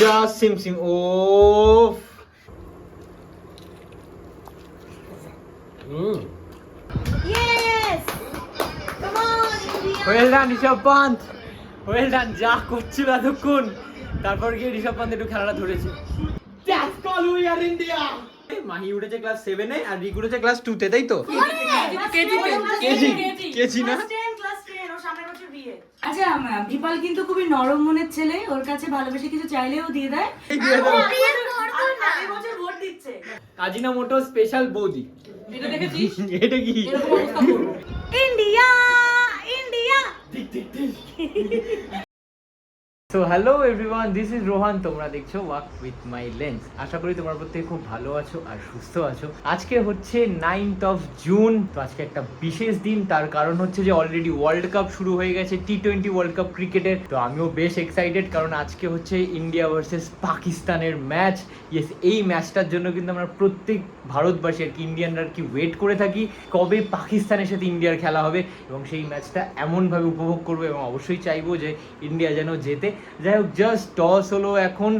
Just সিম সিম ও Yes! Come well done Rishabh Pant well done যা করছিল এতক্ষণ তারপর গিয়ে ঋষভ পান্ত একটু খেলাটা ধরেছে। That's call we are India Mahi উঠেছে ক্লাস সেভেনে আর রিক উঠেছে ক্লাস টুতে তাই তো? কেজি কেজি না? আচ্ছা বিপাল কিন্তু খুবই নরম মনের ছেলে ওর কাছে ভালোবেসে কিছু চাইলেও দিয়ে দেয়। আজিনা মোটো স্পেশাল বৌদি। এটা দেখেছিস? এটা কি? India India! So hello everyone this is Rohan তোমরা দেখছ ওয়াক উইথ মাই লেন্স আশা করি তোমরা প্রত্যেকে খুব ভালো আছো আর সুস্থ আছো। আজকে হচ্ছে নাইনথ অফ জুন তো আজকে একটা বিশেষ দিন। তার কারণ হচ্ছে যে অলরেডি ওয়ার্ল্ড কাপ শুরু হয়ে গেছে টি টোয়েন্টি ওয়ার্ল্ড কাপ ক্রিকেটের। তো আমিও বেশ এক্সাইটেড কারণ আজকে হচ্ছে ইন্ডিয়া ভার্সেস পাকিস্তানের ম্যাচ ইয়েস এই ম্যাচটার জন্য কিন্তু আমরা প্রত্যেক ভারতবাসী আর কি ইন্ডিয়ানরা আর কি ওয়েট করে থাকি কবে পাকিস্তানের সাথে ইন্ডিয়ার খেলা হবে। এবং সেই ম্যাচটা এমনভাবে উপভোগ করব এবং অবশ্যই চাইব যে ইন্ডিয়া যেন জেতে। যাই হোক জাস্ট টস হলো এখন।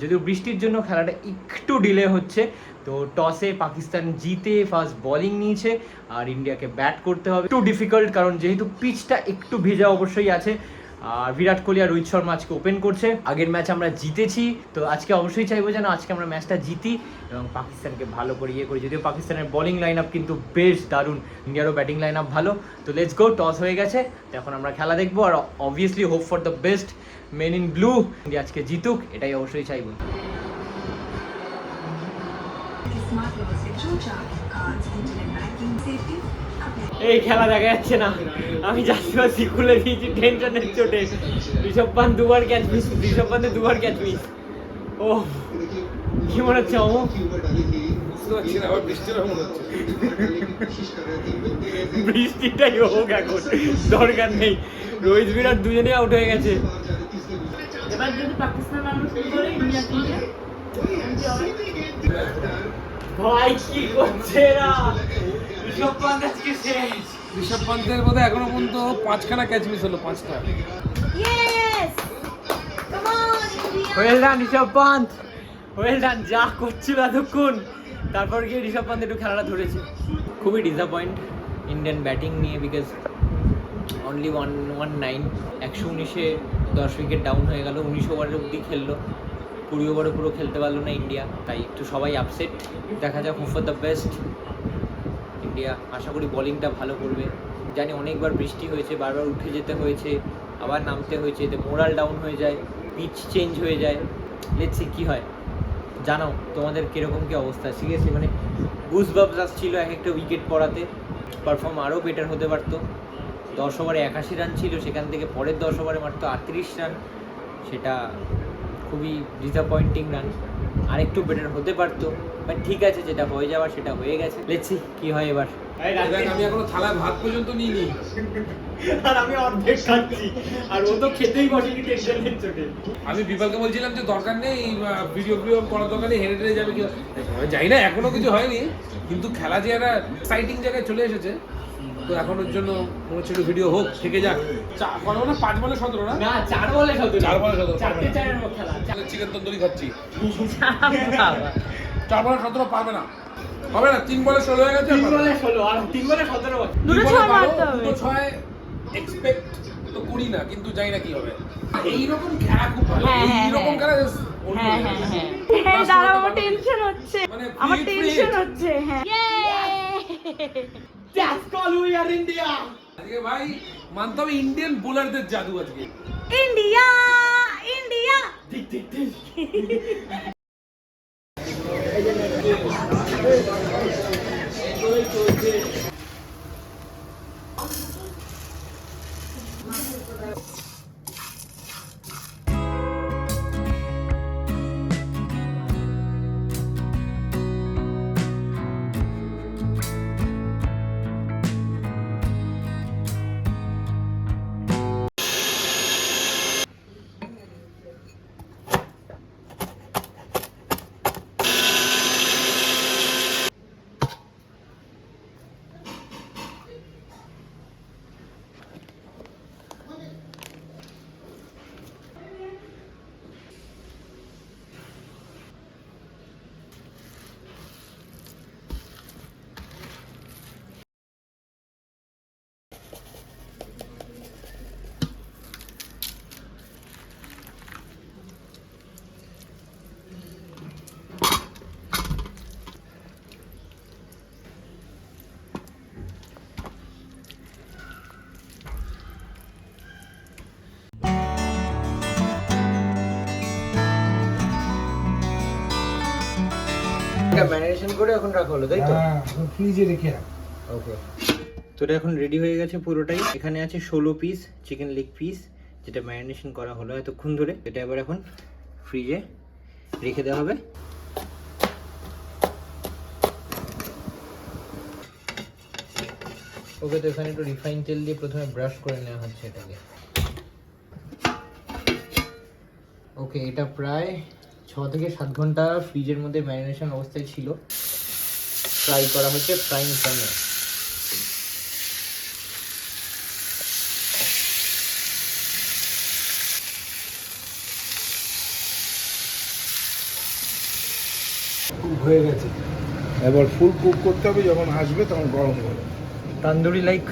যদিও বৃষ্টির জন্য খেলাটা একটু ডিলে হচ্ছে, তো টসে পাকিস্তান জিতে ফার্স্ট বলিং নিয়েছে, আর ইন্ডিয়াকে ব্যাট করতে হবে। একটু ডিফিকাল্ট কারণ যেহেতু পিচটা একটু ভেজা অবশ্যই আছে আর বিরাট কোহলি আর রোহিত শর্মা আজকে ওপেন করছে। আগের ম্যাচ আমরা জিতেছি। তো আজকে অবশ্যই চাইব যেন আজকে আমরা ম্যাচটা জিতি এবং পাকিস্তানকে ভালো করে ইয়ে করি। যদিও পাকিস্তানের বোলিং লাইন আপ কিন্তু বেশ দারুণ। ইন্ডিয়ারও ব্যাটিং লাইন আপ ভালো। তো লেটস গো টস হয়ে গেছে। তো এখন আমরা খেলা দেখব আর obviously hope for the best men in blue India আজকে জিতুক, এটাই অবশ্যই চাইব। এই খেলা দেখা যাচ্ছে না। আমি যাচ্ছি পাচ্ছি খুলে দিয়েছি টেনশনের চোটে। ঋষভ পান্ত দুবার ক্যাচ মিস ঋষভ পান্তে দুবার ক্যাচ মিস ও কি মনে হচ্ছে অমুক বৃষ্টিটাই হোক এখন দরকার নেই। রোহিত বিরাট দুজনেই আউট হয়ে গেছে। এবার যদি পাকিস্তান ভাই কি করছে না ঋষভ পান্ত আজকে শেষ। ঋষভ পান্তের বোধহয় এখনও পর্যন্ত পাঁচখানা ক্যাচ মিস হলো পাঁচটা। Yes! Come on, India! Well done Rishabh Pant well done যা করছিল এতক্ষণ। তারপর গিয়ে ঋষভ পান্ত একটু খেলাটা ধরেছে। খুবই ডিসঅ্যাপয়েন্ট ইন্ডিয়ান ব্যাটিং নিয়ে because only one one nine একশো উনিশে দশ উইকেট ডাউন হয়ে গেল। উনিশ ওভারের অবধি খেললো। কুড়ি ওভারে পুরো খেলতে পারল না ইন্ডিয়া তাই একটু সবাই আপসেট দেখা যাক hope for the best India. আশা করি বোলিংটা ভালো করবে। জানি অনেকবার বৃষ্টি হয়েছে, বারবার উঠে যেতে হয়েছে, আবার নামতে হয়েছে, এতে মোরাল ডাউন হয়ে যায় পিচ চেঞ্জ হয়ে যায়। লেটসি কী হয়। জানাও, তোমাদের কীরকম কী অবস্থা? সিরিয়াসলি মানে গুজ বাবস আসছিল এক একটা উইকেট পড়াতে। পারফর্ম আরও বেটার হতে পারতো। দশ ওভারে একাশি রান ছিল, সেখান থেকে পরের দশ ওভারে মাত্র আটত্রিশ রান সেটা খুবই ডিসঅ্যাপয়েন্টিং রান আরেকটু বেটার হতে পারতো। বাট ঠিক আছে যেটা হয়ে যাওয়ার সেটা হয়ে গেছে। লেটসি কি হয় এবার। আমি এখনও থালায় ভাত পর্যন্ত নিইনি। আর আমি অর্ধেক খাচ্ছি। আর ও তো খেতেই বসেনি টেনশনের চোটে। আমি বিপালকে বলছিলাম যে দরকার নেই ভিডিও ভিডিও করার দরকার নেই হেরে টেরে যাবে কি? জানি না এখনও কিছু হয়নি। কিন্তু খেলা যে একটা এক্সাইটিং জায়গায় চলে এসেছে। তো এখন ওর জন্য হচ্ছে একটু ভিডিও হোক থেকে যাক। চা- কত বলে? পাঁচ বলে সতেরো না? না চার বলে সতেরো। চার বলে সতেরো। চারটে চারের মতো খেলা। চিকেন তন্দুরি খাচ্ছি। চার বলে সতেরো পারবে না। হবে না? তিন বলে ষোলো হয়ে গেছে? তিন বলে ষোলো আর তিন বলে সতেরো দুটো ছয় মারতে হবে। দুটো ছয় এক্সপেক্ট তো করি না কিন্তু জানি না কি হবে। এইরকম খেলা খুব ভালো। হ্যাঁ, হ্যাঁ, এইরকম হ্যাঁ। খেলা হ্যাঁ level। হ্যাঁ হ্যাঁ। হ্যাঁ, দাঁড়াও আমার টেনশন হচ্ছে। মানে আমার টেনশন। হচ্ছে হ্যাঁ। That's call we are India আজকে ভাই মানতে হবে ইন্ডিয়ান বোলারদের জাদু আজকে। ইন্ডিয়া ইন্ডিয়া ঠিক ঠিক ঠিক করে এখন রাখা হলো তাই তো? হ্যাঁ ফ্রিজে রেখে ওকে তো এটা এখন রেডি হয়ে গেছে পুরোটাই। এখানে আছে ষোলো পিস চিকেন লেগ পিস যেটা ম্যারিনেশন করা হলো এতক্ষণ ধরে। এটা এবার এখন ফ্রিজে রেখে দেওয়া হবে। ওকে তো এখানে একটু রিফাইন তেল দিয়ে প্রথমে ব্রাশ করে নেওয়া হচ্ছে এটাকে। ওকে এটা প্রায় ছ থেকে সাত ঘণ্টা ফ্রিজের মধ্যে ম্যারিনেশন অবস্থায় ছিল। ফ্রাই করা হচ্ছে ফ্রাইং প্যানে কুক হয়ে গেছে। এবার ফুল কুক করতে হবে যখন আসবে তখন গরম গরম তান্দুরি লাইক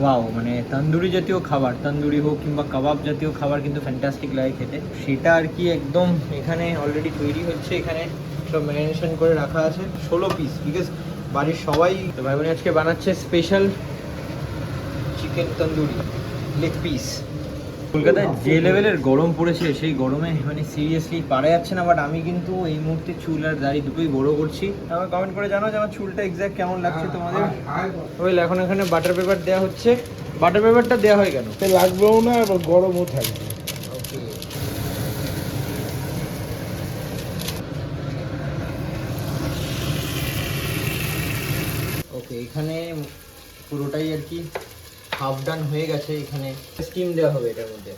ওয়াও মানে তান্দুরি জাতীয় খাবার তান্দুরি হোক কিংবা কাবাব জাতীয় খাবার কিন্তু ফ্যান্টাস্টিক লাগে খেতে। সেটা আর কি একদম এখানে অলরেডি তৈরি হচ্ছে এখানে সব ম্যারিনেশন করে রাখা আছে। ষোলো পিস বিকজ বাড়ির সবাই ভাই বোন আজকে বানাচ্ছে special chicken tandoori leg piece কলকাতায় যে লেভেলের গরম পড়েছে সেই গরমে মানে সিরিয়াসলি পারা যাচ্ছে না বাট আমি কিন্তু এই মুহূর্তে চুল আর দাড়ি দুটোই বড় করছি। আমার কমেন্ট করে জানাও যে আমার চুলটা এক্স্যাক্ট কেমন লাগছে তোমাদের। ওয়েল এখন এখানে বাটার পেপার দেওয়া হচ্ছে। বাটার পেপারটা দেওয়া হয় কেন? লাগবেও না এবার গরমও থাকবে। ওকে, এখানে পুরোটাই আর কি হাফ ডান হয়ে গেছে, এখানে স্টিম দেওয়া হবে এটার মধ্যে।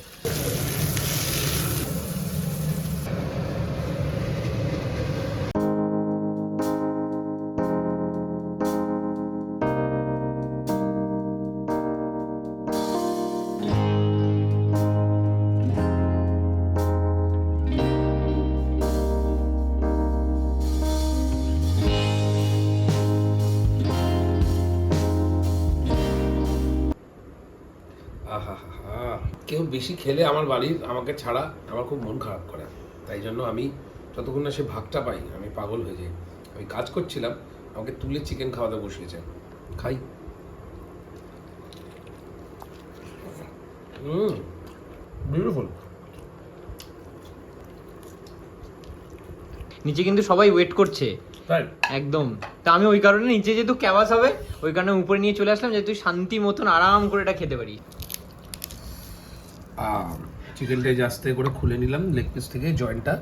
কেউ বেশি খেলে আমার বাড়ির আমাকে ছাড়া আমার খুব মন খারাপ করে। তাই জন্য আমি যতক্ষণ না সে ভাগটা পাই আমি পাগল হয়ে যাই। আমি কাজ করছিলাম আমাকে তুলে চিকেন খাওয়াতে বসিয়েছে। খাই। হুম। বিউটিফুল নিচে কিন্তু সবাই ওয়েট করছে। একদম। তা আমি ওই কারণে নিচে যেহেতু ক্যাবাস হবে ওই কারণে উপরে নিয়ে চলে আসলাম যাতে তুই শান্তি মতন আরাম করে এটা খেতে পারি চিকেনটা যে আস্তে করে খুলে নিলাম লেগ পিস থেকে জয়েন্টটা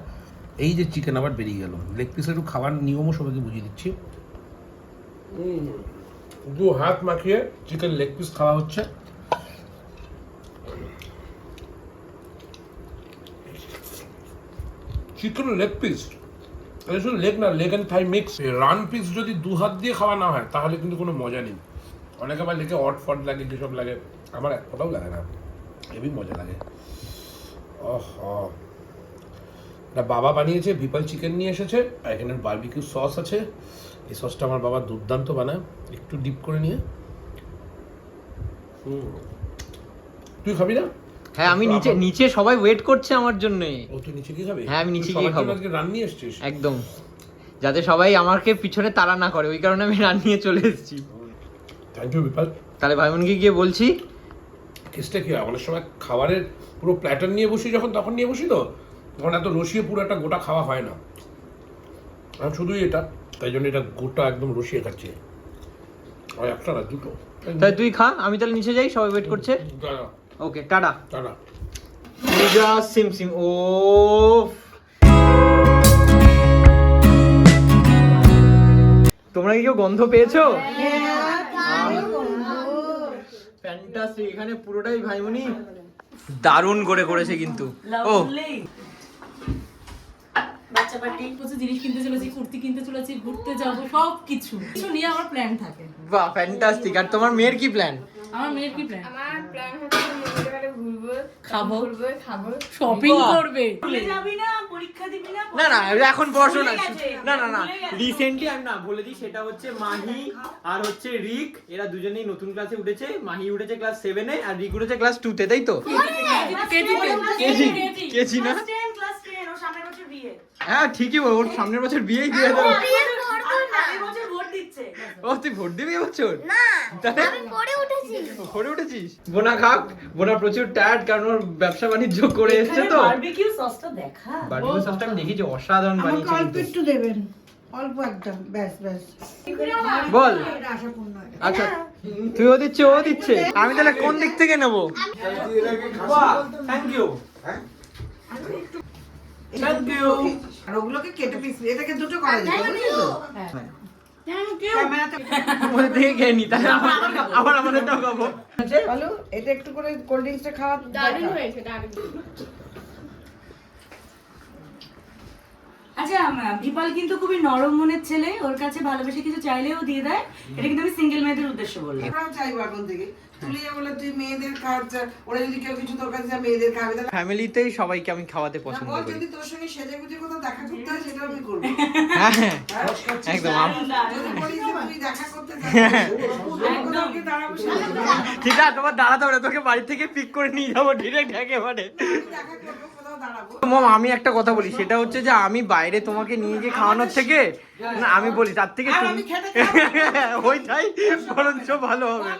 এই যে চিকেন আবার বেরিয়ে গেল। লেগ পিসের একটু খাওয়ার নিয়মও সবাইকে বুঝিয়ে দিচ্ছি। দু হাত মাখিয়ে চিকেন লেগ পিস খাওয়া হচ্ছে। চিকেন লেগ পিস এটা শুধু লেগ না লেগ অ্যান্ড থাই মিক্স রান পিস যদি দু হাত দিয়ে খাওয়া না হয়, তাহলে কিন্তু কোনো মজা নেই। অনেকে আবার লেগে অট ফট লাগে কিসব লাগে। আমার এক ফটাও লাগে না। হেবি মজা লাগে। এটা বাবা বানিয়েছে বিপাল চিকেন নিয়ে এসেছে আর এখানে বারবিকিউ সস আছে। এই সসটা আমার বাবা দুর্দান্ত বানায় একটু ডিপ করে নিয়ে। হুম। তুই খাবি না? হ্যাঁ আমি নিচে নিচে সবাই ওয়েট করছে আমার জন্য। ও তুই নিচে কি খাবি? হ্যাঁ, আমি নিচে গিয়ে খাব। আজকে রান নিয়ে এসেছিস? একদম। যাতে সবাই আমাকে পিছনে তাড়া না করে ওই কারণে আমি রান নিয়ে চলে এসেছি। থ্যাংক ইউ বিপাল। তাহলে ভাই বোনকে গিয়ে বলছি কেসটা কী হয়? অনেক সময় খাবারের পুরো প্ল্যাটার নিয়ে বসি যখন তখন নিয়ে বসি তো? তখন এত রসিয়ে পুরো একটা গোটা খাওয়া হয় না। আর শুধুই এটা তাই জন্য এটা গোটা একদম রসিয়ে খাচ্ছি। আর একটা না দুটো। তাহলে তুই খা আমি তাহলে নিচে যাই সবাই ওয়েট করছে। Okay tata. পূজা সিম সিম ও। তোমরা কি কেউ গন্ধ পেয়েছ ফ্যান্টাস্টিক এখানে পুরোটাই ভাইমনি। দারুণ করে করেছে কিন্তু। ও. বাচ্চা পার্টি কিছু জিনিস কিনতে চলেছি কুর্তি কিনতে চলেছি ঘুরতে যাব সব কিছু কিছু নিয়ে আমার প্ল্যান থাকে। বাহ ফ্যান্টাস্টিক আর তোমার মেয়ের কি প্ল্যান আমার মেয়ের কি প্ল্যান আমার প্ল্যান হচ্ছে খাব। খাব। শপিং করবে। যাবি না পরীক্ষা দিবি না না না এখন পড়াশোনা না না না রিসেন্টলি আমি না বলে দিই সেটা হচ্ছে মাহি আর হচ্ছে রিক এরা দুজনেই নতুন ক্লাসে উঠেছে। মাহি উঠেছে ক্লাস সেভেনে আর রিক উঠেছে ক্লাস টুতে তাই তো? কেজি কেজি কেজি না ক্লাস 10 ক্লাস 10 ও সামনের বছর বিয়ে। হ্যাঁ ঠিকই বল ওর সামনের বছর বিয়েই দিয়ে দেবো। আগের বছর ভোট দিচ্ছে। ও তুই ভোট দিবি এবছর না আমি পরে উঠেছি। ভরে উঠেছিস? বোনা খাক বোনা প্রচুর টায়ার্ড কারণ ওর ব্যবসা বাণিজ্য করে এসছে তো। বারবিকিউ সসটা দেখা। বার্বিকিউ সসটা আমি দেখেছি অসাধারণ বানিয়েছে কিন্তু। দেবেন অল্প একদম ব্যাস ব্যাস। বল। আচ্ছা তুই ও দিচ্ছে ও দিচ্ছে। আমি তাহলে কোন দিক থেকে নেব? থ্যাংক ইউ থ্যাংক ইউ আর ওগুলোকে কেটে পিস এটাকে দুটো করা যায় বুঝলি তো। এটা একটু করে কোল্ড ড্রিঙ্কসটা খাওয়া দারুণ হয়েছে দারুণ। আচ্ছা বিপাল কিন্তু খুবই নরম মনের ছেলে ওর কাছে ভালোবেসে কিছু চাইলেও দিয়ে দেয়। এটা কিন্তু আমি সিঙ্গেল মেয়েদের উদ্দেশ্য বললাম। চাইব এখন থেকে। তুই বলে তুই মেয়েদের খাওয়াচ্ছে ওরা যদি কেউ কিছু তোর কাছে মেয়েদের খাবে ফ্যামিলিতেই সবাইকে আমি খাওয়াতে পছন্দ করি। যদি তোর সঙ্গে সেজে গুজে কোথাও দেখা করতে হয় সেটাও আমি করব। হ্যাঁ একদম। তুই দেখা করতে ঠিক আছে তোমার দাঁড়াতে হবে তোকে বাড়ি থেকে পিক করে নিয়ে যাব ডিরেক্ট একেবারে। আমি দেখা করব কোথাও দাঁড়াবো। মম আমি একটা কথা বলি সেটা হচ্ছে যে আমি বাইরে তোমাকে নিয়ে গিয়ে খাওয়ানোর থেকে না আমি বলি তার থেকে। ওইটাই বরঞ্চ ভালো হবে।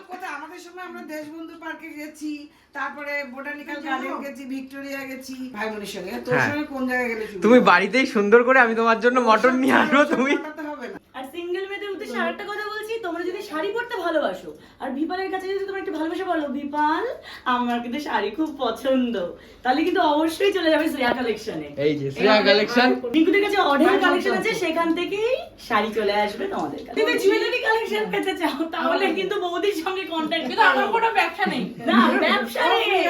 বল সময় আমরা দেশবন্ধু পার্কে গেছি তারপরে বোটানিক্যাল গার্ডেন গেছি ভিক্টোরিয়া গেছি। ভাই বোনের সঙ্গে তোর হ্যাঁ। সঙ্গে কোন জায়গায় গেলে তুমি বাড়িতেই সুন্দর করে আমি তোমার জন্য মটন নিয়ে আসব তুমি। পাঠাতে হবে না। আর সিঙ্গেল মেয়েদের উদ্দেশ্যে আরেকটা কথা তোমরা যদি শাড়ি পরতে ভালোবাসো আর বিপালের কাছে যদি তোমরা একটু ভালোবাসা বলো বিপাল আমার কিন্তু শাড়ি খুব পছন্দ। তাহলে কিন্তু অবশ্যই চলে যাবে শ্রেয়া কালেকশনে এই যে শ্রেয়া কালেকশন রিঙ্কুদের কাছে অর্ডার কালেকশন আছে সেখান থেকেই শাড়ি চলে আসবে তোমাদের কাছে। যদি জুয়েলারি কালেকশন পেতে চাও তাহলে কিন্তু বৌদির সঙ্গে কন্ট্যাক্ট কিন্তু আমার কোনো ব্যবসা নেই। না ব্যবসা নেই.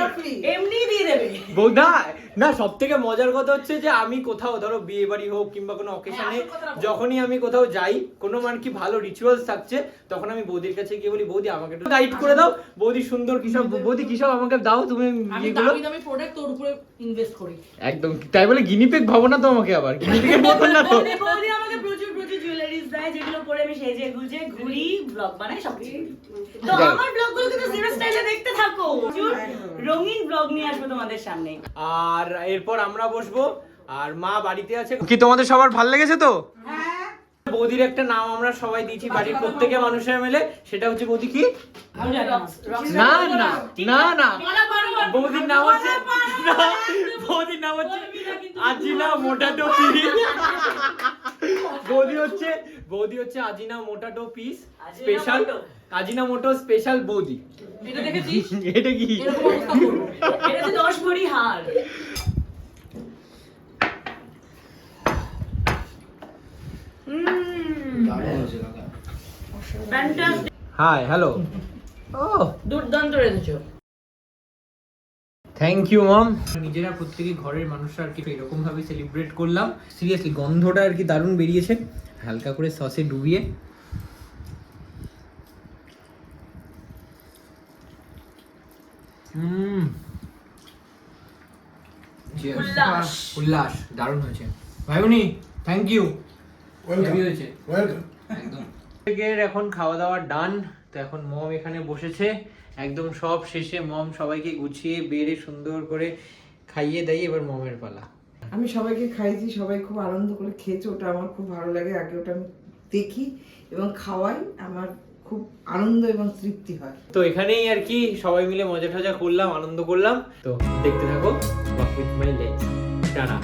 এমনি দিয়ে দেবে। বৌদা না সব থেকে মজার কথা হচ্ছে যে আমি কোথাও ধরো বিয়ে বাড়ি হোক কিংবা কোনো অকেশনে যখনই আমি কোথাও যাই কোনো মানে কি ভালো রিচুয়ালস থাকছে তখন আমি বৌদির কাছে গিয়ে বলি বৌদি আমাকে একটু গাইড করে দাও। বৌদি সুন্দর কিসব বৌদি কিসব আমাকে দাও তুমি এগুলো প্রোডাক্ট তোর উপরে ইনভেস্ট করি। একদম তাই বলে গিনিপেক ভাবো না তো আমাকে আবার। গিনিপেকের মতন না তো। বৌদি আমাকে যেগুলো পরে আমি সেজে গুজে ঘুরি ব্লগ বানাই সবকিছু তো। আমার ব্লগগুলো কিন্তু জিরো স্টাইলে দেখতে থাকো রঙিন ব্লগ নিয়ে আসব তোমাদের সামনে আর এরপর আমরা বসবো আর মা বাড়িতে আছে কি তোমাদের সবার ভালো লেগেছে তো বৌদির একটা নাম আমরা সবাই দিয়েছি বাড়ির প্রত্যেকে মানুষের মিলে সেটা হচ্ছে বৌদি কি না না না না বৌদির নাম হচ্ছে বৌদির নাম হচ্ছে আজিনা মোটাটো পিস বৌদি হচ্ছে বৌদি হচ্ছে Ajinomoto piece special Ajinomoto special বৌদি। এটা দেখেছিস? এটা কি। এটা দশ ভরি হার. হাই হ্যালো ও দুর্দান্ত রেখেছো। থ্যাংক ইউ মম নিজেরা প্রত্যেকে ঘরের মানুষরা আর কি এরকম ভাবে সেলিব্রেট করলাম। সিরিয়াসলি গন্ধটা আর কি দারুণ বেরিয়েছে। হালকা করে সসে ডুবিয়ে। উল্লাস। দারুণ হয়েছে। ভাইবনি থ্যাংক ইউ হয়েছে। একদম। এখন খাওয়া দাওয়া ডান তো এখন মম এখানে বসেছে। একদম সব শেষে মম সবাইকে গুছিয়ে বেড়ে সুন্দর করে খাইয়ে দাইয়ে এবার মমের পালা। আমি সবাইকে খাইছি সবাই খুব আনন্দ করে খেয়েছে। ওটা আমার খুব ভালো লাগে। আগে ওটা আমি দেখি এবং খাওয়াই। আমার খুব আনন্দ এবং তৃপ্তি হয়। তো এখানেই আর কি সবাই মিলে মজা টজা করলাম আনন্দ করলাম। তো দেখতে থাকো মাই টাটা।